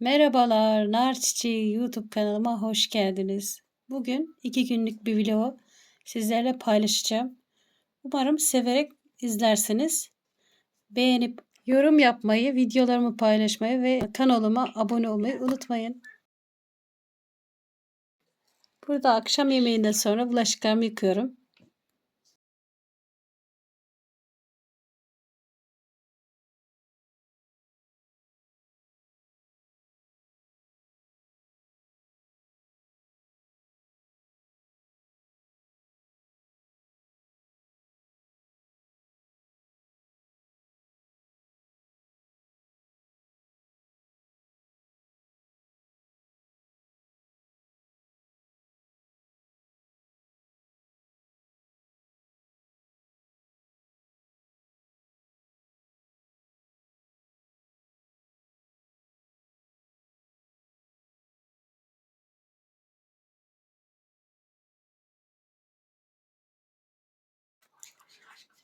Merhabalar, Nar Çiçeği YouTube kanalıma hoş geldiniz. Bugün iki günlük bir video sizlerle paylaşacağım. Umarım severek izlersiniz. Beğenip yorum yapmayı, videolarımı paylaşmayı ve kanalıma abone olmayı unutmayın. Burada akşam yemeğinden sonra bulaşıklarımı yıkıyorum.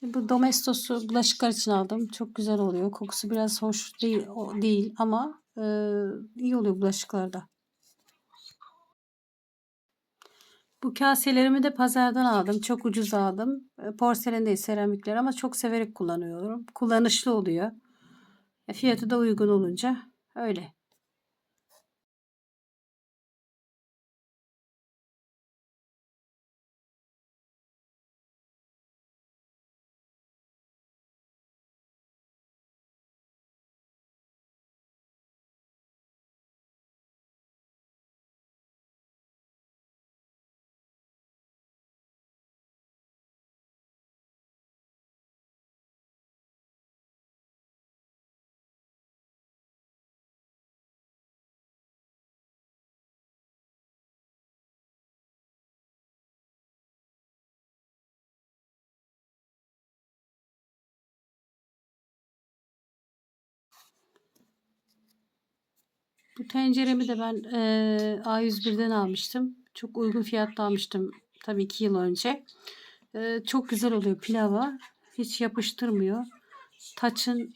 Bu Domestos'u bulaşıklar için aldım. Çok güzel oluyor. Kokusu biraz hoş değil, değil ama e, iyi oluyor bulaşıklarda. Bu kaselerimi de pazardan aldım. Çok ucuz aldım. Porselen değil seramikler ama çok severek kullanıyorum. Kullanışlı oluyor. Fiyatı da uygun olunca öyle. Bu tenceremi de ben e, A101'den almıştım. Çok uygun fiyatla almıştım. Tabii 2 yıl önce. E, çok güzel oluyor pilava. Hiç yapıştırmıyor. Taçın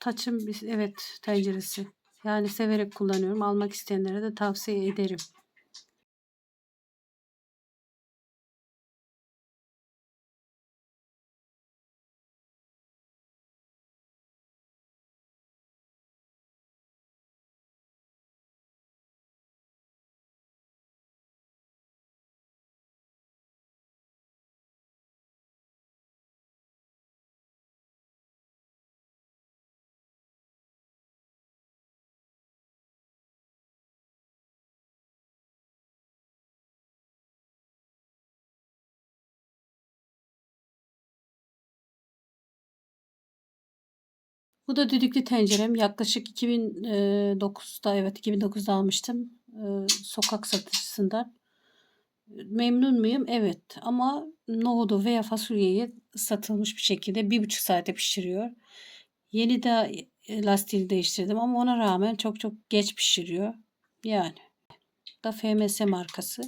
taçın evet tenceresi. Yani severek kullanıyorum. Almak isteyenlere de tavsiye ederim. Bu da düdüklü tencerem. Yaklaşık 2009'da evet 2009'da almıştım. Ee, sokak satıcısından. Memnun muyum? Evet. Ama nohudu veya fasulyeyi ıslatılmış bir şekilde bir buçuk saate pişiriyor. Yeni de lastiğini değiştirdim ama ona rağmen çok çok geç pişiriyor. Yani. Da FMS markası.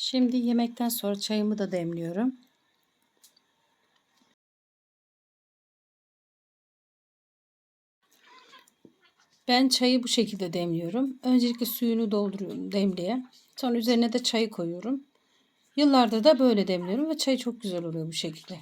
Şimdi yemekten sonra çayımı da demliyorum. Ben çayı bu şekilde demliyorum. Öncelikle suyunu dolduruyorum demliğe. Sonra üzerine de çayı koyuyorum. Yıllardır da böyle demliyorum ve çay çok güzel oluyor bu şekilde.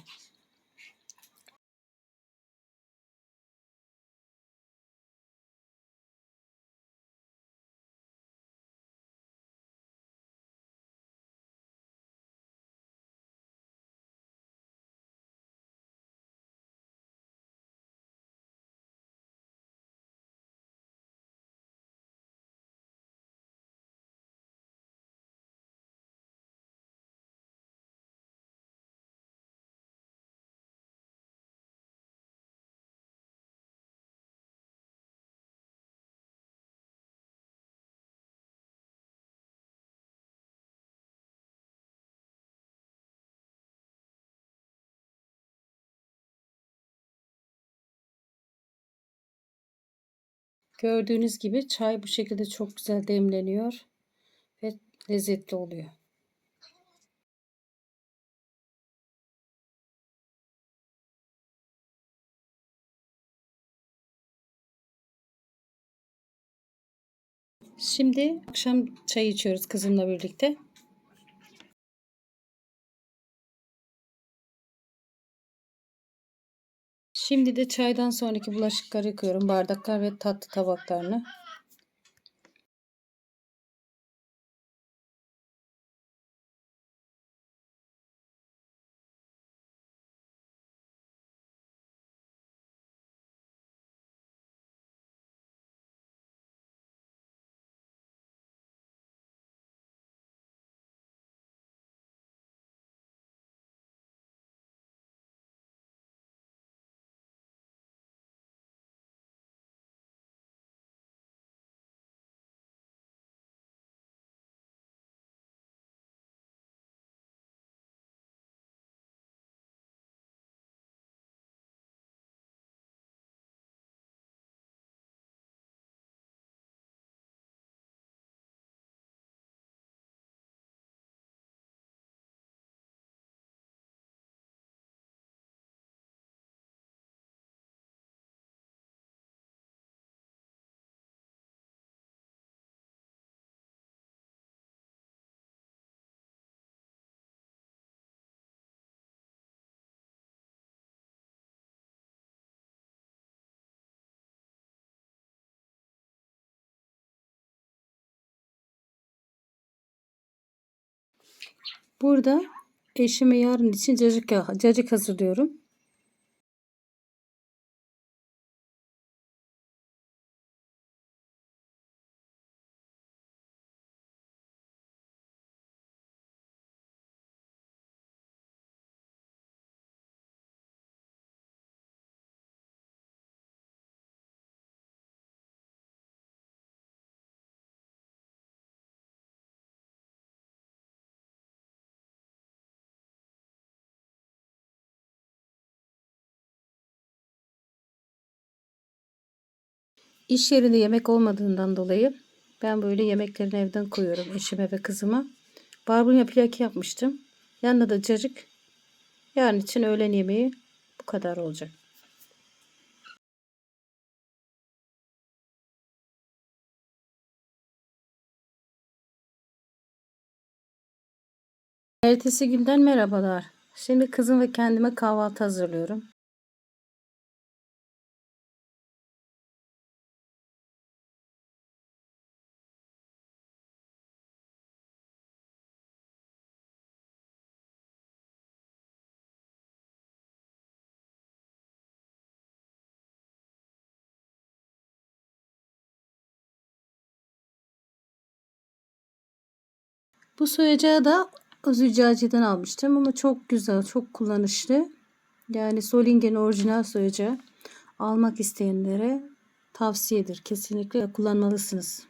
Gördüğünüz gibi çay bu şekilde çok güzel demleniyor ve lezzetli oluyor. Şimdi akşam çay içiyoruz kızımla birlikte. Şimdi de çaydan sonraki bulaşıkları yıkıyorum. Bardaklar ve tatlı tabaklarını. Burada eşime yarın için cacık, cacık hazırlıyorum. İş yerinde yemek olmadığından dolayı ben böyle yemeklerini evden koyuyorum eşime ve kızıma. Barbunya plaki yapmıştım. Yanında da cacık. Yarın için öğlen yemeği bu kadar olacak. Ertesi günden merhabalar. Şimdi kızım ve kendime kahvaltı hazırlıyorum. Bu soyacağı da Züccaciye'den almıştım ama çok güzel, çok kullanışlı. Yani Solingen'in orijinal soyacağı almak isteyenlere tavsiyedir. Kesinlikle kullanmalısınız.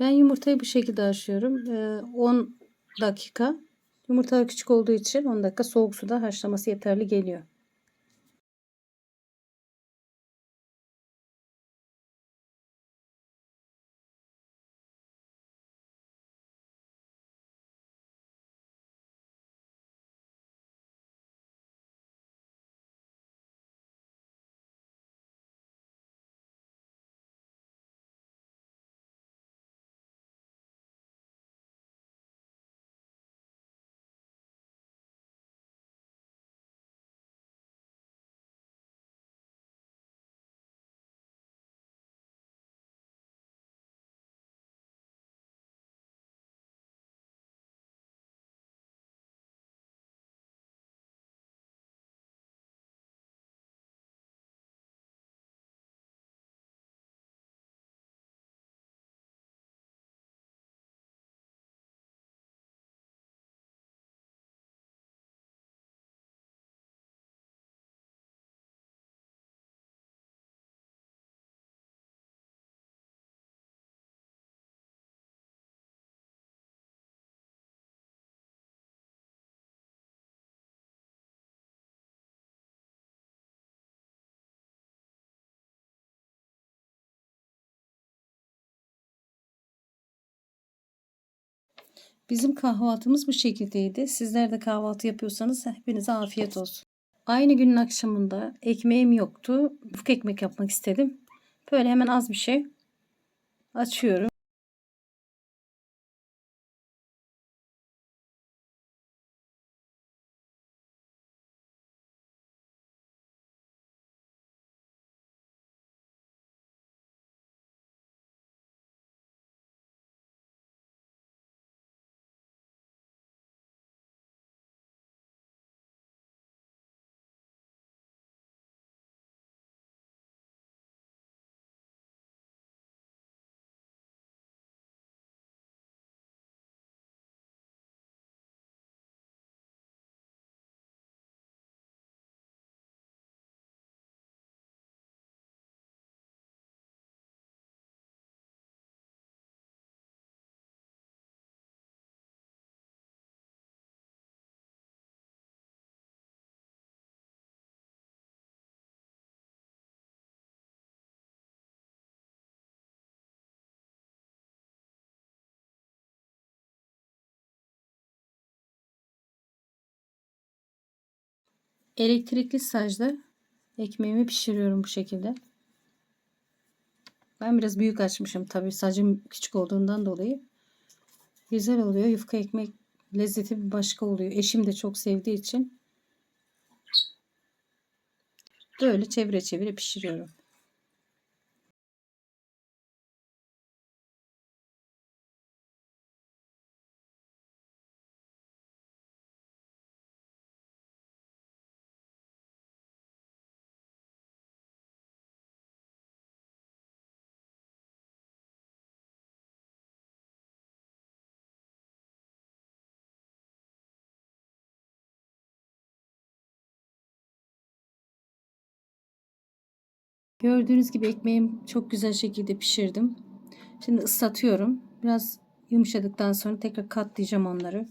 Ben yumurtayı bu şekilde haşlıyorum. Ee, 10 dakika. Yumurtalar küçük olduğu için 10 dakika soğuk suda haşlaması yeterli geliyor. Bizim kahvaltımız bu şekildeydi. Sizler de kahvaltı yapıyorsanız hepinize afiyet olsun. Aynı günün akşamında ekmeğim yoktu. Ufak ekmek yapmak istedim. Böyle hemen az bir şey açıyorum. Elektrikli sacda ekmeğimi pişiriyorum bu şekilde. Ben biraz büyük açmışım tabii sacım küçük olduğundan dolayı. Güzel oluyor. Yufka ekmek lezzeti bir başka oluyor. Eşim de çok sevdiği için böyle çevire çevire pişiriyorum. Gördüğünüz gibi ekmeğim çok güzel şekilde pişirdim. Şimdi ıslatıyorum. Biraz yumuşadıktan sonra tekrar katlayacağım onları.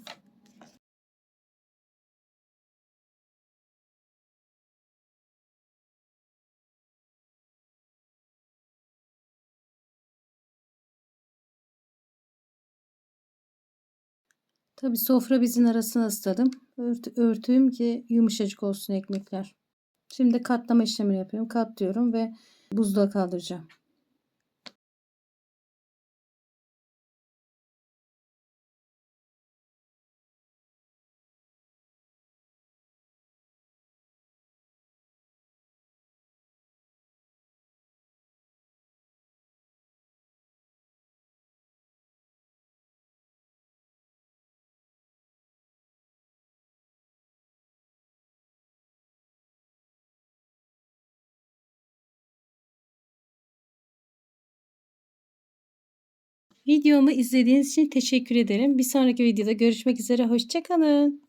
Tabi sofra bezin arasına ısladım. Ört, örtüyorum ki yumuşacık olsun ekmekler. Şimdi katlama işlemini yapıyorum. Katlıyorum ve buzluğa kaldıracağım. Videomu izlediğiniz için teşekkür ederim. Bir sonraki videoda görüşmek üzere. Hoşçakalın.